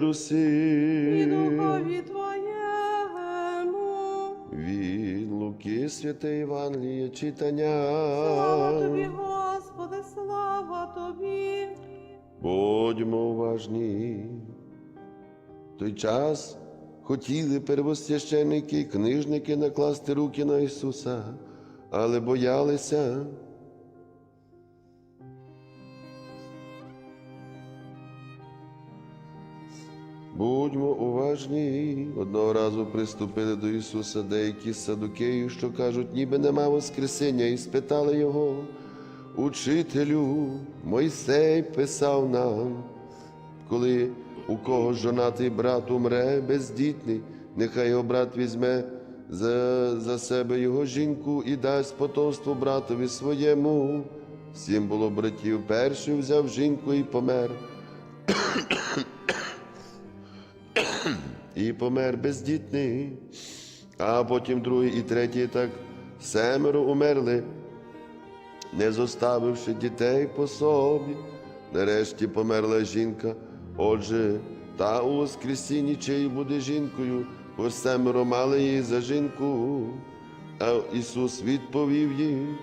Руси і духові Твоєму. від Луки Святе Євангеліє читання. Слава Тобі, Господи, слава Тобі. Будьмо уважні. В той час хотіли первосвященники і книжники накласти руки на Ісуса, але боялися. Будьмо уважні. Одного разу приступили до Ісуса деякі з що кажуть, ніби нема Воскресіння, і спитали Його, Учителю, Мойсей писав нам, коли у кого жонатий брат умре бездітний, нехай його брат візьме за, за себе його жінку і дасть потомство братові своєму. Сім було братів, перший взяв жінку і помер. І помер бездітний, а потім другий і третій так семеро умерли, не зоставивши дітей по собі. Нарешті померла жінка. Отже, та у Воскресінні чиї буде жінкою, бо семеро мали її за жінку. А Ісус відповів їм,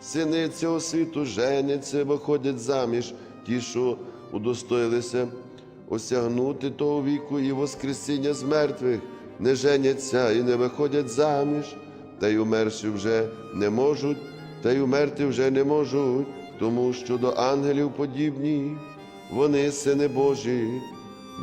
сини цього світу женяться, виходять заміж, ті, що удостоїлися осягнути того віку і Воскресіння з мертвих, не женяться і не виходять заміж, та й умерші вже не можуть, та й умерти вже не можуть, тому що до ангелів подібні, вони сини Божі,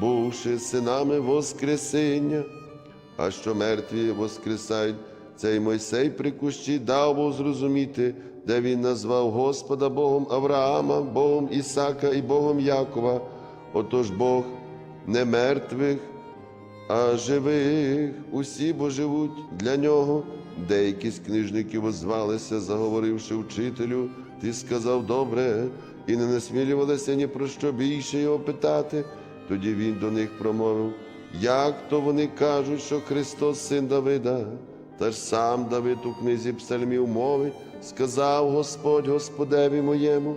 бувши синами Воскресіння, а що мертві воскресають, цей Мойсей при кущі дав був зрозуміти, де він назвав Господа Богом Авраама, Богом Ісака і Богом Якова. Отож Бог не мертвих, а живих, усі бо живуть для нього. Деякі з книжників озвалися, заговоривши вчителю, ти сказав добре, і не насмілювалися ні про що більше його питати. Тоді він до них промовив, як то вони кажуть, що Христос син Давида, та ж сам Давид у книзі псальмів мовить, сказав Господь Господеві моєму,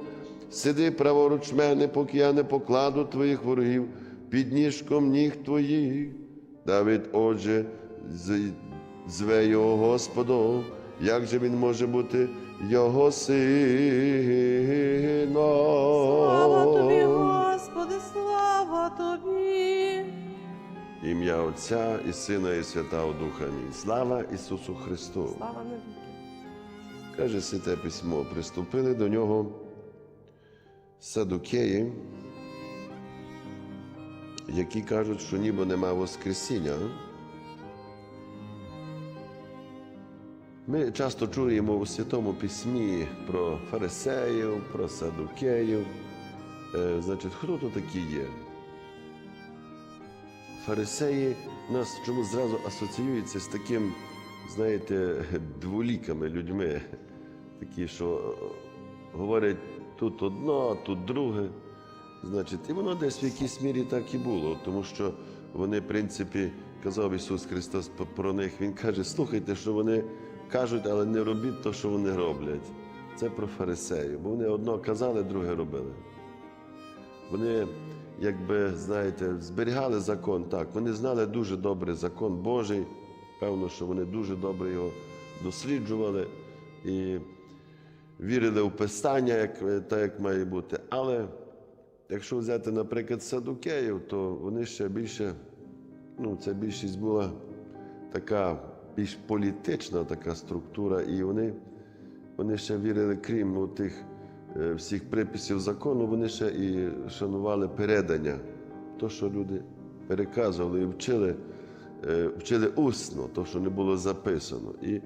сиди праворуч мене, поки я не покладу твоїх ворогів під ніжком ніг твоїх. Давид, отже, зве його Господом, як же він може бути його сином? Слава Тобі, Господи, слава Тобі. Ім'я Отця і Сина, і Святого Духа. Амінь. Слава Ісусу Христу! Слава навіки. Каже Святе Письмо, приступили до нього садукеї, які кажуть, що ніби нема Воскресіння. Ми часто чуємо у Святому Письмі про фарисеїв, про садукеїв. Е, Значить, хто то такі є? Фарисеї нас чомусь зразу асоціюються з таким, знаєте, дволікими людьми, такі, що говорять тут одно, тут друге. Значить, і воно десь в якійсь мірі так і було, тому що вони, в принципі, казав Ісус Христос про них. Він каже: слухайте, що вони кажуть, але не робіть те, що вони роблять. Це про фарисеїв, бо вони одно казали, друге робили. Вони, якби, знаєте, зберігали закон так. Вони знали дуже добре закон Божий. Певно, що вони дуже добре його досліджували і вірили в Писання, як, так як має бути. Але якщо взяти, наприклад, садукеїв, то вони ще більше, ну, це більшість була така більш політична така структура, і вони, вони ще вірили, крім тих е, всіх приписів закону, вони ще і шанували передання, то, що люди переказували і вчили, е, вчили усно, то, що не було записано. І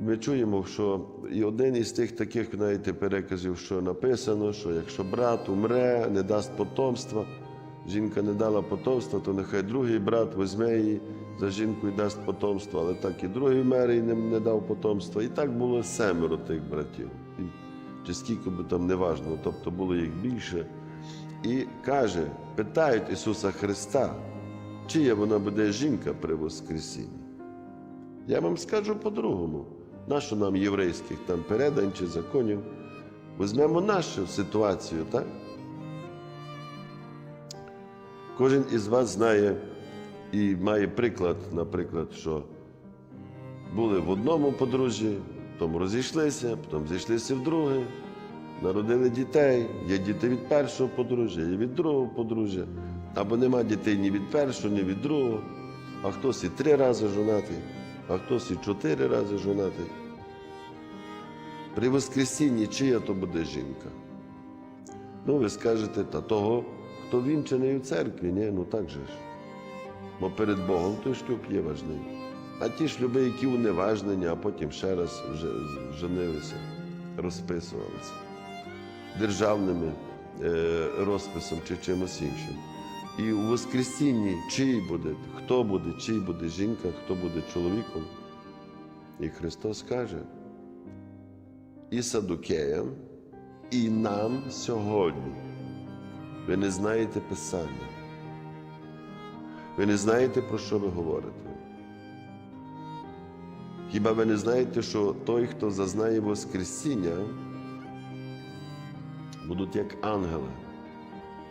ми чуємо, що і один із тих таких, знаєте, переказів, що написано, що якщо брат умре, не дасть потомства, жінка не дала потомства, то нехай другий брат візьме її за жінку і дасть потомство, але так і другий мер і не, не дав потомства. І так було семеро тих братів. І, чи скільки би там неважно, тобто було їх більше. І каже, питають Ісуса Христа, чия вона буде жінка при Воскресінні. Я вам скажу по-другому. Нащо нам єврейських там передань чи законів? Візьмемо нашу ситуацію, так? Кожен із вас знає і має приклад, наприклад, що були в одному подружжі, потім розійшлися, потім зійшлися в друге, народили дітей, є діти від першого подружжя, є від другого подружжя, або нема дітей ні від першого, ні від другого, а хтось і три рази жонатий, а хтось і чотири рази жонатий. При Воскресінні чия то буде жінка? Ну, ви скажете, та того, хто вінчений у церкві, ні, ну так же ж. Бо перед Богом той шлюб є важний. А ті шлюби, які уневажнені, а потім ще раз женилися, розписувалися державними е, розписом чи чимось іншим. І у Воскресінні чий буде, хто буде, чий буде жінка, хто буде чоловіком. І Христос каже, і садукеям, і нам сьогодні. Ви не знаєте Писання. Ви не знаєте, про що ви говорите. Хіба ви не знаєте, що той, хто зазнає Воскресіння, будуть як ангели,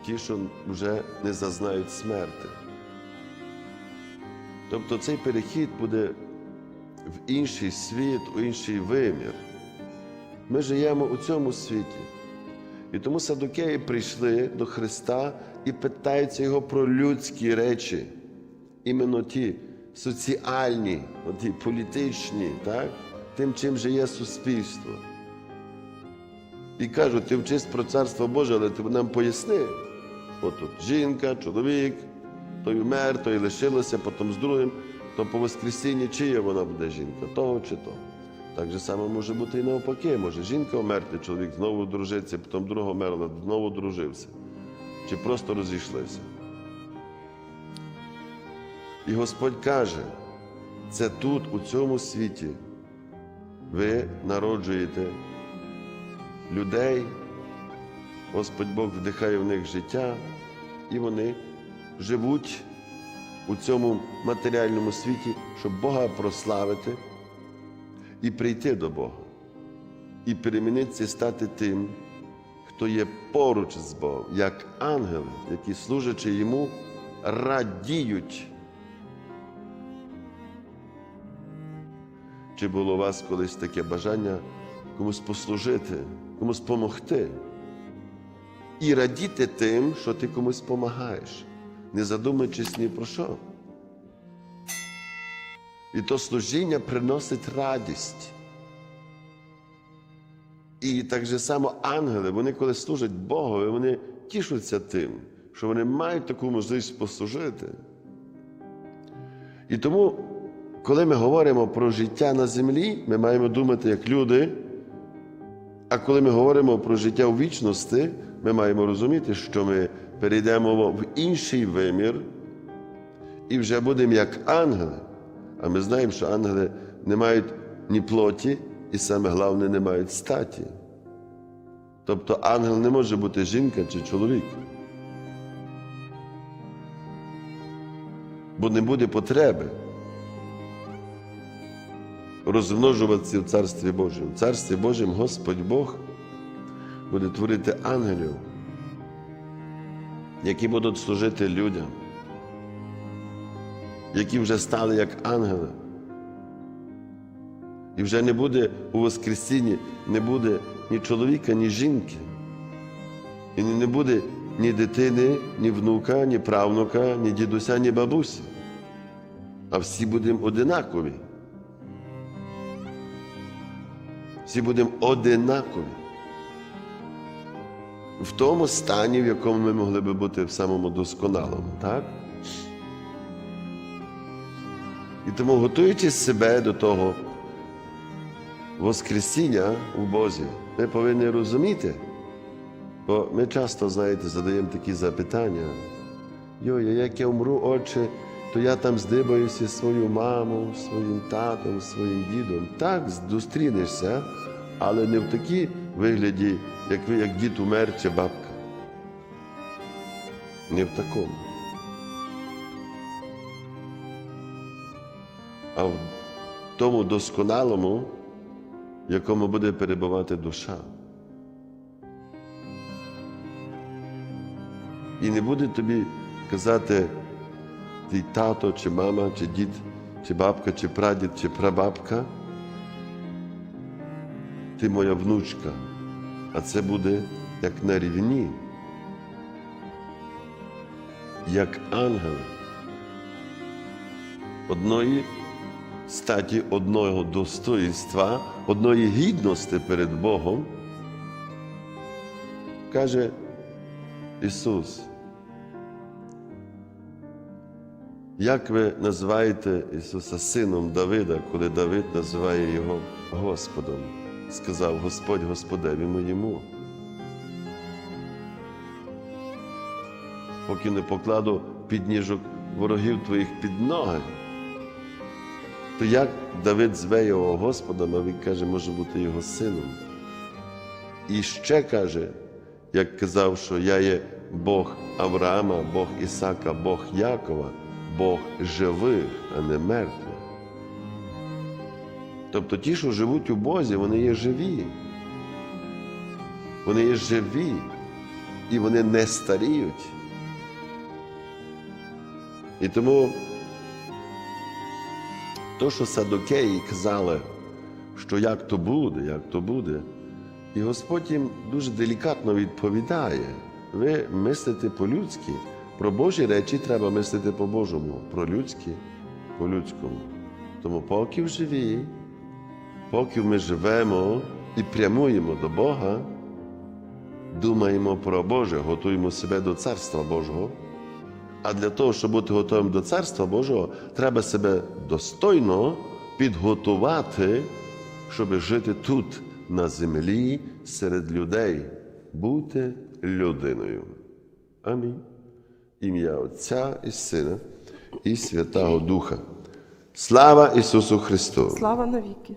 ті, що вже не зазнають смерти. Тобто цей перехід буде в інший світ, у інший вимір. Ми живемо у цьому світі. І тому садокеї прийшли до Христа і питаються його про людські речі, іменно ті соціальні, ті політичні, так? тим, чим живе суспільство. І кажуть, ти вчись про царство Боже, але ти нам поясни. От тут жінка, чоловік, той вмер, той лишилося, потім з другим, то по Воскресінні чия вона буде жінка, того чи того. Так же само може бути і навпаки. Може жінка вмерти, чоловік знову дружиться, потім друга вмерла, знову дружився. Чи просто розійшлися. І Господь каже, це тут, у цьому світі, ви народжуєте людей, Господь Бог вдихає в них життя, і вони живуть у цьому матеріальному світі, щоб Бога прославити і прийти до Бога, і перемінитися стати тим, хто є поруч з Богом, як ангели, які, служачи йому, радіють. Чи було у вас колись таке бажання комусь послужити, комусь допомогти? І радіти тим, що ти комусь допомагаєш, не задумуючись ні про що. І то служіння приносить радість. І так же само ангели, вони коли служать Богові, вони тішуться тим, що вони мають таку можливість послужити. І тому, коли ми говоримо про життя на землі, ми маємо думати як люди. А коли ми говоримо про життя у вічності, ми маємо розуміти, що ми перейдемо в інший вимір і вже будемо як ангели. А ми знаємо, що ангели не мають ні плоті, і саме головне, не мають статі. Тобто ангел не може бути жінка чи чоловік. Бо не буде потреби розмножуватися в Царстві Божому. В Царстві Божому Господь Бог буде творити ангелів, які будуть служити людям, які вже стали як ангели. І вже не буде у Воскресінні, не буде ні чоловіка, ні жінки. І не буде ні дитини, ні внука, ні правнука, ні дідуся, ні бабусі. А всі будемо одинакові. Всі будемо одинакові. В тому стані, в якому ми могли би бути в самому досконалому, так? І тому, готуючи себе до того Воскресіння у Бозі, ми повинні розуміти, бо ми часто, знаєте, задаємо такі запитання. Йой, як я вмру, отче, то я там здибаюся свою маму, своїм татом, своїм дідом. Так, зустрінешся, але не в такій вигляді, як як дід умер чи бабка. Не в такому. А в тому досконалому, в якому буде перебувати душа. І не буде тобі казати твій тато, чи мама, чи дід, чи бабка, чи прадід, чи прабабка. Ти моя внучка, а це буде як на рівні, як ангел. Одної статі одного достоїнства, одної гідності перед Богом, каже Ісус. Як ви називаєте Ісуса Сином Давида, коли Давид називає Його Господом? Сказав Господь Господеві моєму. Поки не покладу підніжок ворогів твоїх під ноги. То як Давид зве його Господом, а він каже, може бути його сином. І ще каже, як казав, що я є Бог Авраама, Бог Ісака, Бог Якова, Бог живих, а не мертвих. Тобто ті, що живуть у Бозі, вони є живі. Вони є живі і вони не старіють. І тому то, що садокеї казали, що як то буде, як то буде, і Господь їм дуже делікатно відповідає. Ви мислите по-людськи. Про Божі речі треба мислити по-божому, про людські по-людському. Тому поки в живі, поки ми живемо і прямуємо до Бога, думаємо про Боже, готуємо себе до Царства Божого. А для того, щоб бути готовим до Царства Божого, треба себе достойно підготувати, щоб жити тут, на землі, серед людей, бути людиною. Амінь. Ім'я Отця і Сина і Святого Духа. Слава Ісусу Христу! Слава навіки.